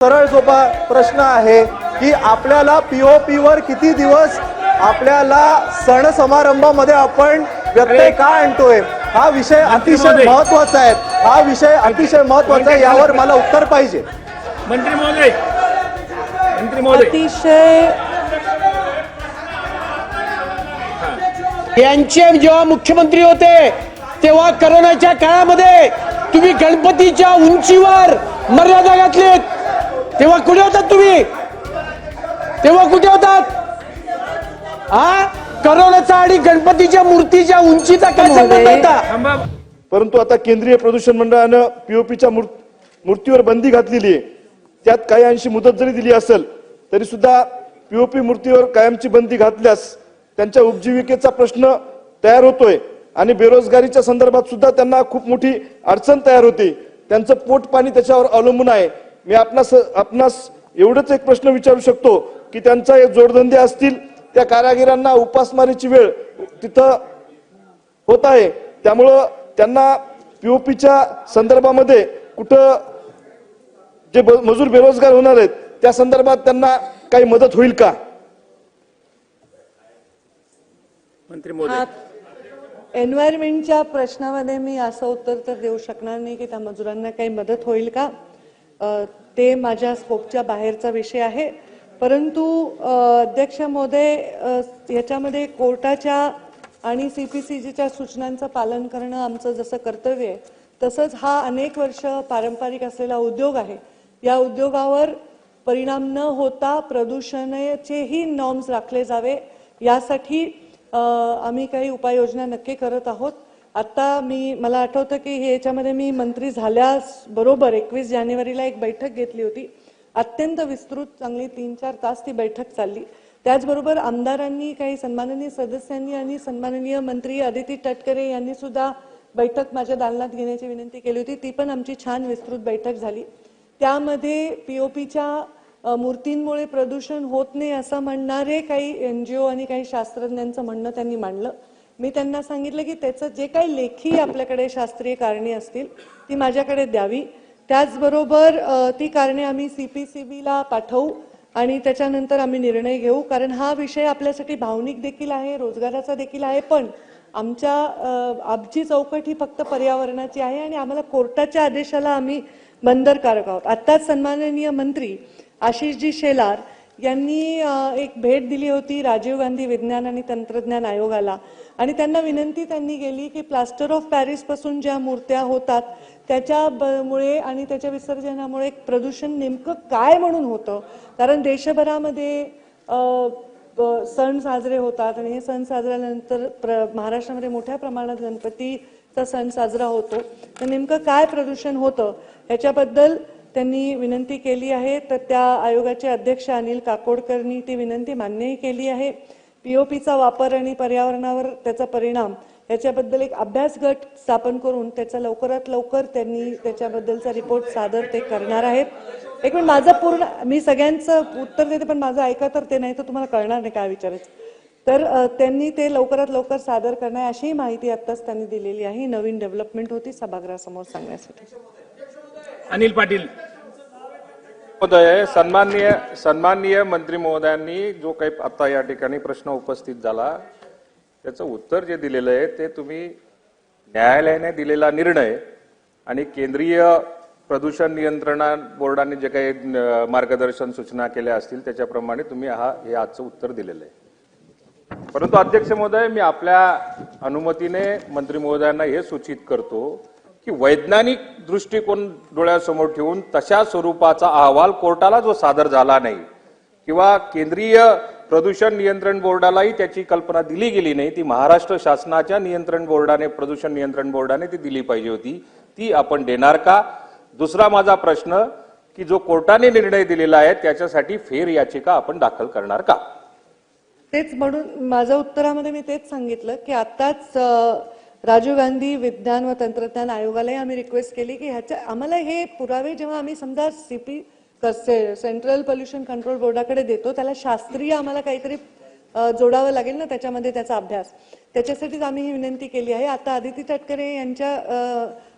सरळ सोपा प्रश्न आहे की आपल्याला पीओपी वर किती दिवस आपल्याला सण समारंभामध्ये आपण व्यत्यय का आणतोय? हा विषय अतिशय. महत्त्वाचा आहे. हा विषय अतिशय महत्त्वाचा आहे यावर मला उत्तर पाहिजे. मंत्री महोदय. मंत्री महोदय. अतिशय यांचे जेव्हा मुख्यमंत्री होते तेव्हा करोनाच्या काळामध्ये तुम्ही गणपतीच्या उंचीवर मर्यादा घातलीत. तेव्हा कुठे होतात तुम्ही? तेव्हा कुठे होतात? हा करोनाचा आणि गणपतीच्या मूर्तीच्या उंचीचा काय संबंध. होता परंतु आता केंद्रीय प्रदूषण मंडळानं पीओपीच्या मूर्तीवर बंदी घातलेली आहे. त्यात काही अंशी मुदत जरी दिली असेल तरी सुद्धा पीओपी मूर्तीवर कायमची बंदी घातल्यास त्यांच्या उपजीविकेचा प्रश्न तयार होतोय. आणि बेरोजगारीच्या संदर्भात सुद्धा त्यांना खूप मोठी अडचण तयार होते. त्यांचं पोट पाणी त्याच्यावर अवलंबून आहे. मी आपणास आपणास एवढंच एक प्रश्न विचारू शकतो की त्यांचा एक जोडधंदे असतील त्या कारागिरांना उपासमारीची वेळ तिथं होत आहे. त्यामुळं त्यांना पीओपीच्या संदर्भामध्ये कुठं जे मजूर बेरोजगार होणार आहेत त्या संदर्भात त्यांना काही मदत होईल का? मंत्री महोदय एन्व्हायरमेंटच्या प्रश्नामध्ये मी असं उत्तर तर देऊ शकणार नाही की त्या मजुरांना काही मदत होईल का? ते माझ्या स्कोपच्या बाहेरचा विषय आहे. परंतु अध्यक्ष महोदय याच्यामध्ये कोर्टाच्या आणि सी पी सी जीच्या सूचनांचं पालन करणं आमचं जसं कर्तव्य आहे तसंच हा अनेक वर्ष पारंपरिक असलेला उद्योग आहे. या उद्योगावर परिणाम न होता प्रदूषणाचेही नॉर्म्स राखले जावे. यासाठी आम्ही काही उपाययोजना नक्की करत आहोत. आता मी मला आठवतं की हे याच्यामध्ये मी मंत्री झाल्यास बरोबर एकवीस जानेवारीला एक बैठक घेतली होती. अत्यंत विस्तृत चांगली तीन चार तास ती बैठक चालली. त्याचबरोबर आमदारांनी काही सन्माननीय सदस्यांनी आणि सन्माननीय मंत्री अदिती तटकरे यांनी सुद्धा बैठक माझ्या दालनात घेण्याची विनंती केली होती. ती पण आमची छान विस्तृत बैठक झाली. त्यामध्ये पी ओ पीच्या मूर्तींमुळे प्रदूषण होत नाही असं म्हणणारे काही एन जी ओ आणि काही शास्त्रज्ञांचं म्हणणं त्यांनी मांडलं. मी त्यांना सांगितलं की त्याचं जे काही लेखी आपल्याकडे शास्त्रीय कारणे असतील ती माझ्याकडे द्यावी. त्याचबरोबर ती कारणे आम्ही सी पी सी बीला पाठवू आणि त्याच्यानंतर आम्ही निर्णय घेऊ. कारण हा विषय आपल्यासाठी भावनिक देखील आहे रोजगाराचा देखील आहे पण आमच्या आमची चौकट ही फक्त पर्यावरणाची आहे आणि आम्हाला कोर्टाच्या आदेशाला आम्ही बंदरकारक आहोत. आत्ताच सन्माननीय मंत्री आशिषजी शेलार यांनी एक भेट दिली होती राजीव गांधी विज्ञान आणि तंत्रज्ञान आयोगाला. आणि त्यांना विनंती त्यांनी केली की प्लास्टर ऑफ पॅरिसपासून ज्या मूर्त्या होतात त्याच्या आणि त्याच्या विसर्जनामुळे प्रदूषण नेमकं काय म्हणून होतं? कारण देशभरामध्ये सण साजरे होतात आणि हे सण साजऱ्यानंतर प्र महाराष्ट्रामध्ये मोठ्या प्रमाणात गणपतीचा सण साजरा होतो. तर नेमकं काय प्रदूषण होतं? ह्याच्याबद्दल त्यांनी विनंती केली आहे तर त्या आयोगाचे अध्यक्ष अनिल काकोडकरनी ती विनंती मान्यही केली आहे. पी ओ पीचा वापर आणि पर्यावरणावर त्याचा परिणाम याच्याबद्दल एक अभ्यास गट स्थापन करून त्याचा लवकरात लवकर त्यांनी त्याच्याबद्दलचा रिपोर्ट सादर ते करणार आहेत. एक मिनिट माझं पूर्ण मी सगळ्यांचं उत्तर देते पण माझं ऐका तर ते नाही तर तुम्हाला कळणार नाही काय विचारायचं. तर त्यांनी ते लवकरात लवकर सादर करणार अशीही माहिती आत्ताच त्यांनी दिलेली आहे. नवीन डेव्हलपमेंट होती सभागृहासमोर सांगण्यासाठी. अनिल पाटील. महोदय सन्माननीय सन्माननीय मंत्री महोदयांनी जो काही आता या ठिकाणी प्रश्न उपस्थित झाला त्याचं उत्तर जे दिलेलं आहे ते तुम्ही न्यायालयाने दिलेला निर्णय आणि केंद्रीय प्रदूषण नियंत्रण बोर्डाने जे काही मार्गदर्शन सूचना केल्या असतील त्याच्याप्रमाणे तुम्ही हा हे आजचं उत्तर दिलेलं आहे. परंतु अध्यक्ष महोदय मी आपल्या अनुमतीने मंत्री महोदयांना हे सूचित करतो की वैज्ञानिक दृष्टिकोन डोळ्यासमोर ठेवून तशा स्वरूपाचा अहवाल कोर्टाला जो सादर झाला नाही किंवा केंद्रीय प्रदूषण नियंत्रण बोर्डालाही त्याची कल्पना दिली गेली नाही ती महाराष्ट्र शासनाच्या नियंत्रण बोर्डाने प्रदूषण नियंत्रण बोर्डाने ती दिली पाहिजे होती ती आपण देणार का? दुसरा माझा प्रश्न की जो कोर्टाने निर्णय दिलेला आहे त्याच्यासाठी फेर याचिका आपण दाखल करणार का? तेच म्हणून माझ्या उत्तरामध्ये मी तेच सांगितलं की आताच राजीव गांधी विज्ञान व तंत्रज्ञान आयोगालाही आम्ही रिक्वेस्ट केली की ह्याच्या आम्हाला हे पुरावे जेव्हा आम्ही समजा सी पी कसे सेंट्रल पोल्युशन कंट्रोल बोर्डाकडे देतो त्याला शास्त्रीय आम्हाला काहीतरी जोडावं लागेल ना त्याच्यामध्ये त्याचा अभ्यास. त्याच्यासाठीच आम्ही ही विनंती केली आहे. आता आदिती तटकरे यांच्या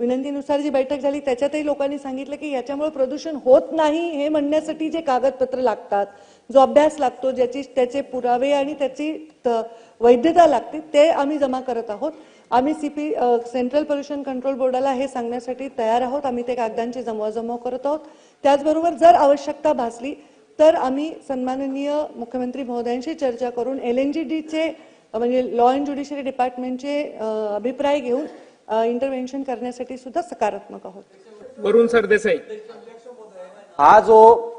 विनंतीनुसार जी बैठक झाली त्याच्यातही लोकांनी सांगितलं की याच्यामुळे प्रदूषण होत नाही हे म्हणण्यासाठी जे कागदपत्र लागतात जो अभ्यास लागतो ज्याची त्याचे पुरावे आणि त्याची त- वैधता लागते ते आम्ही जमा करत आहोत. आम्ही सीपी सेंट्रल पोल्युशन कंट्रोल बोर्डाला हे सांगण्यासाठी तयार आहोत. आम्ही ते कागदांची जमवाजमव करत आहोत. त्याचबरोबर जर आवश्यकता भासली तर आम्ही सन्माननीय मुख्यमंत्री महोदयांशी चर्चा करून एल एन जी डीचे म्हणजे लॉ अँड ज्युडिशरी डिपार्टमेंटचे अभिप्राय घेऊन इंटरव्हेन्शन करण्यासाठी सुद्धा सकारात्मक आहोत. वरुण सरदेसाई. हा जो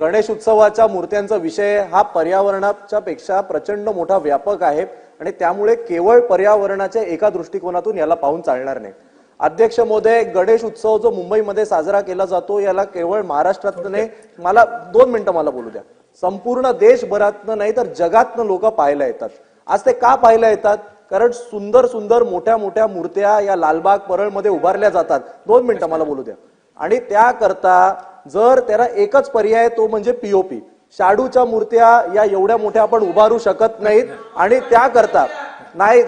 गणेश उत्सवाच्या मूर्त्यांचा विषय हा पर्यावरणाच्या पेक्षा प्रचंड मोठा व्यापक आहे आणि त्यामुळे केवळ पर्यावरणाच्या एका दृष्टिकोनातून याला पाहून चालणार नाही. अध्यक्ष मोदय गणेश उत्सव जो मुंबईमध्ये साजरा केला जातो याला केवळ महाराष्ट्रात नाही मला दोन मिनिटं मला बोलू द्या. संपूर्ण देशभरातनं नाही तर जगातनं लोक पाहायला येतात. आज ते का पाहायला येतात? कारण सुंदर सुंदर मोठ्या मोठ्या मूर्त्या या लालबाग परळमध्ये उभारल्या जातात. दोन मिनिटं मला बोलू द्या. आणि त्याकरता जर त्याला एकच पर्याय तो म्हणजे पीओपी शाडूच्या मूर्त्या या एवढ्या मोठ्या आपण उभारू शकत नाहीत आणि त्याकरता नाही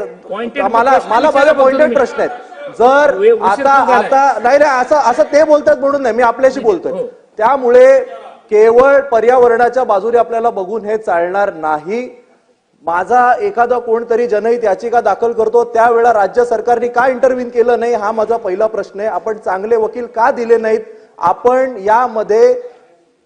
मला माझा पॉइंटेड. प्रश्न आहेत जर आता. आता नाही नाही असं असं ते बोलतात म्हणून नाही मी आपल्याशी बोलतोय हो. त्यामुळे केवळ पर्यावरणाच्या बाजूने आपल्याला बघून हे चालणार नाही माझा एखादा कोणतरी जनहित याचिका दाखल करतो त्यावेळेला राज्य सरकारने का इंटरव्ह्यून केलं नाही हा माझा पहिला प्रश्न आहे आपण चांगले वकील का दिले नाहीत आपण यामध्ये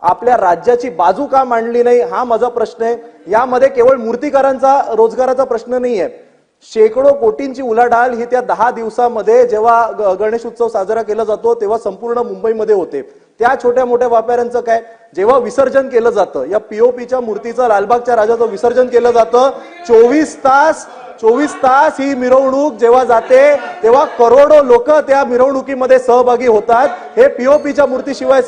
आपल्या राज्याची बाजू का मांडली नाही हा माझा प्रश्न आहे. यामध्ये केवळ मूर्तिकारांचा रोजगाराचा प्रश्न नाही आहे शेकडो कोटींची उलाढाल ही त्या दहा दिवसामध्ये जेव्हा ग- गणेश उत्सव साजरा केला जातो तेव्हा संपूर्ण मुंबईमध्ये होते. त्या छोट्या मोठ्या व्यापाऱ्यांचं काय? जेव्हा विसर्जन केलं जातं या पीओपीच्या मूर्तीचं लालबागच्या राजाचं विसर्जन केलं जातं चोवीस तास चोवीस तास ही मिरवणूक जेव्हा जाते तेव्हा करोडो लोक त्या मिरवणुकीमध्ये सहभागी होतात. हे पीओपीच्या मूर्तीशिवाय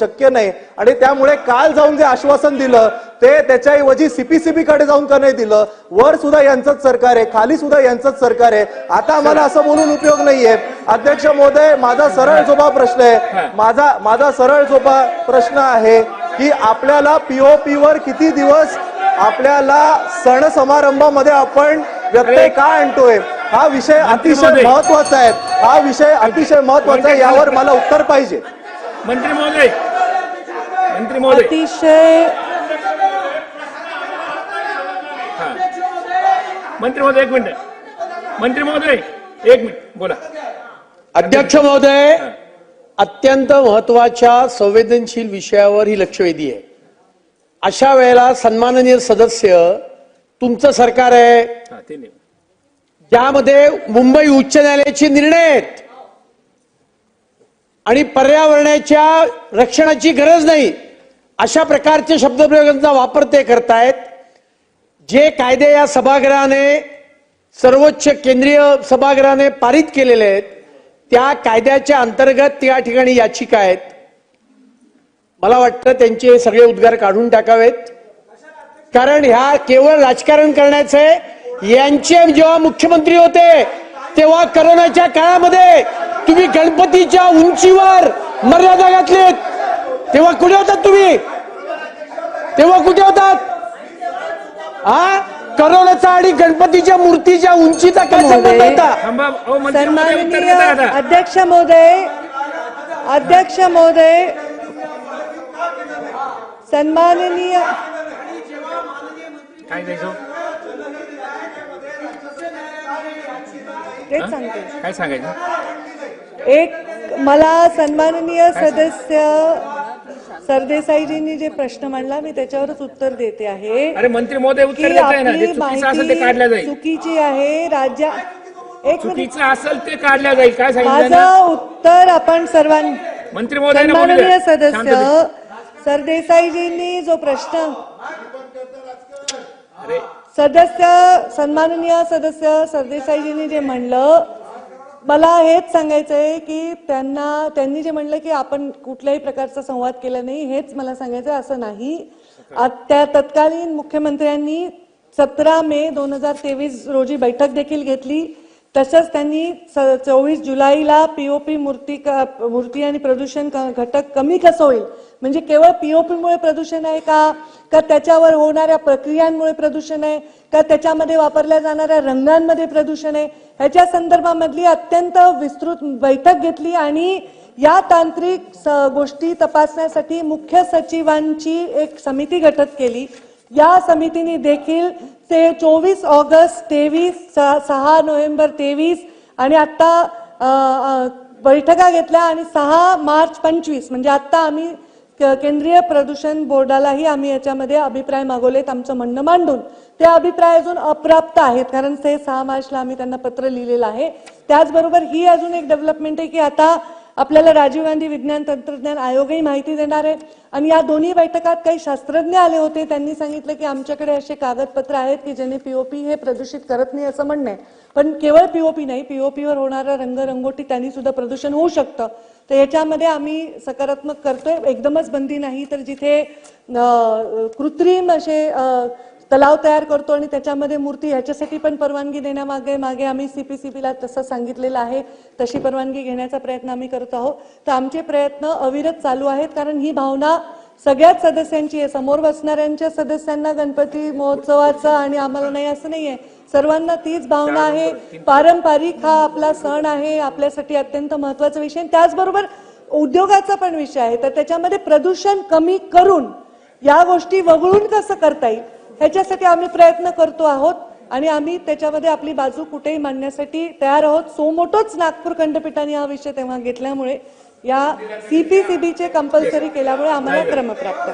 शक्य नाही. आणि त्यामुळे काल जाऊन जे आश्वासन दिलं ते त्याच्याऐवजी सीपीसीबी कडे जाऊन का नाही दिलं? वर सुद्धा यांचंच सरकार आहे खाली सुद्धा यांचंच सरकार आहे. आता आम्हाला असं बोलून उपयोग नाहीये. अध्यक्ष महोदय माझा सरळ सोपा प्रश्न आहे. माझा माझा सरळ सोपा प्रश्न आहे की आपल्याला पीओपी वर किती दिवस आपल्याला सण समारंभामध्ये आपण व्यत्यय का आणतोय? हा विषय अतिशय. महत्त्वाचा आहे. हा विषय अतिशय महत्त्वाचा आहे यावर मला उत्तर पाहिजे. मंत्री महोदय. मंत्री महोदय. अतिशय मंत्री महोदय एक मिनिट. मंत्री महोदय एक मिनिट. बोला. अध्यक्ष महोदय अत्यंत महत्त्वाच्या संवेदनशील विषयावर ही लक्षवेधी आहे अशा वेळेला सन्माननीय सदस्य तुमचं सरकार आहे. ज्यामध्ये मुंबई उच्च न्यायालयाचे निर्णय आहेत. आणि पर्यावरणाच्या रक्षणाची गरज नाही. अशा प्रकारचे शब्दप्रयोगांचा वापर ते करतायत. जे कायदे या सभागृहाने सर्वोच्च केंद्रीय सभागृहाने पारित केलेले आहेत त्या कायद्याच्या अंतर्गत त्या ठिकाणी याचिका आहेत. मला वाटतं त्यांचे सगळे उद्गार काढून टाकावेत. कारण ह्या केवळ राजकारण करण्याचं आहे यांचे जेव्हा मुख्यमंत्री होते तेव्हा करोनाच्या काळामध्ये तुम्ही गणपतीच्या उंचीवर मर्यादा घातलीत. तेव्हा कुठे होतात तुम्ही? तेव्हा कुठे होतात? हा करोनाचा आणि गणपतीच्या मूर्तीच्या उंचीचा काय संबंध. होता? अध्यक्ष महोदय अध्यक्ष महोदय सन्माननीय काय तेच सांगते. काय सांगायचं? एक मला सन्माननीय सदस्य सरदेसाईजींनी जे प्रश्न मांडला मी त्याच्यावरच उत्तर देते आहे. अरे मंत्री महोदय उत्तर की आपली माहिती चुकीची आहे राज्या एक मिनिट. असेल ते काढलं जाईल. काय माझं उत्तर आपण सर्वांनी मंत्री महोदयांना बोलू सन्माननीय सदस्य. सरदेसाईजींनी जो प्रश्न सदस्य सन्माननीय सदस्य सरदेसाईजींनी जे म्हणलं मला हेच सांगायचं आहे की त्यांना त्यांनी जे म्हणलं की आपण कुठल्याही प्रकारचा संवाद केला नाही हेच मला सांगायचं आहे, असं नाही. त्या तत्कालीन मुख्यमंत्र्यांनी सतरा मे दोन हजार तेवीस रोजी बैठक देखील घेतली. तसंच त्यांनी चोवीस जुलैला पीओपी मूर्ती क- मूर्ती आणि प्रदूषण क- घटक कमी कसं होईल म्हणजे केवळ पीओपीमुळे प्रदूषण आहे का? का त्याच्यावर होणाऱ्या प्रक्रियांमुळे प्रदूषण आहे? का त्याच्यामध्ये वापरल्या जाणाऱ्या रंगांमध्ये प्रदूषण आहे? ह्याच्या संदर्भामधली अत्यंत विस्तृत बैठक घेतली आणि या तांत्रिक स- गोष्टी तपासण्यासाठी मुख्य सचिवांची एक समिती गठत केली. या समितीने देखील ते चोवीस ऑगस्ट तेवीस सहा नोव्हेंबर तेवीस आणि आत्ता बैठका घेतल्या आणि सहा मार्च पंचवीस म्हणजे आत्ता आम्ही केंद्रीय प्रदूषण बोर्डालाही आम्ही याच्यामध्ये अभिप्राय मागवलेत आमचं म्हणणं मांडून. ते अभिप्राय अजून अप्राप्त आहेत कारण ते सहा मार्चला आम्ही त्यांना पत्र लिहिलेलं आहे. त्याचबरोबर ही अजून एक डेव्हलपमेंट आहे की आता आपल्याला राजीव गांधी विज्ञान तंत्रज्ञान आयोगही माहिती देणार आहे. आणि या दोन्ही बैठकात काही शास्त्रज्ञ आले होते. त्यांनी सांगितलं की आमच्याकडे असे कागदपत्र आहेत की ज्याने पीओपी हे प्रदूषित करत नाही असं म्हणणं आहे. पण केवळ पीओपी नाही पीओपीवर होणारा रंगरंगोटी त्यांनी सुद्धा प्रदूषण होऊ शकतं. तर याच्यामध्ये आम्ही सकारात्मक करतोय. एकदमच बंदी नाही. तर जिथे कृत्रिम असे तलाव तयार करतो आणि त्याच्यामध्ये मूर्ती ह्याच्यासाठी पण परवानगी देण्यामागे मागे आम्ही सीपीसीबीला तसं सांगितलेलं आहे. तशी परवानगी घेण्याचा प्रयत्न आम्ही करत आहोत. तर आमचे प्रयत्न अविरत चालू आहेत कारण ही भावना सगळ्याच सदस्यांची आहे. समोर बसणाऱ्यांच्या सदस्यांना गणपती महोत्सवाचं आणि आम्हाला नाही असं नाही आहे सर्वांना तीच भावना आहे. पारंपरिक हा आपला सण आहे. आपल्यासाठी अत्यंत महत्त्वाचा विषय त्याचबरोबर उद्योगाचा पण विषय आहे. तर त्याच्यामध्ये प्रदूषण कमी करून या गोष्टी वगळून कसं करता येईल? ह्याच्यासाठी आम्ही प्रयत्न करतो आहोत आणि आम्ही त्याच्यामध्ये आपली बाजू कुठेही मांडण्यासाठी तयार आहोत. सो मोठोच नागपूर खंडपीठाने हा विषय तेव्हा घेतल्यामुळे या सीपीसीबीचे कंपल्सरी केल्यामुळे आम्हाला क्रमप्राप्त.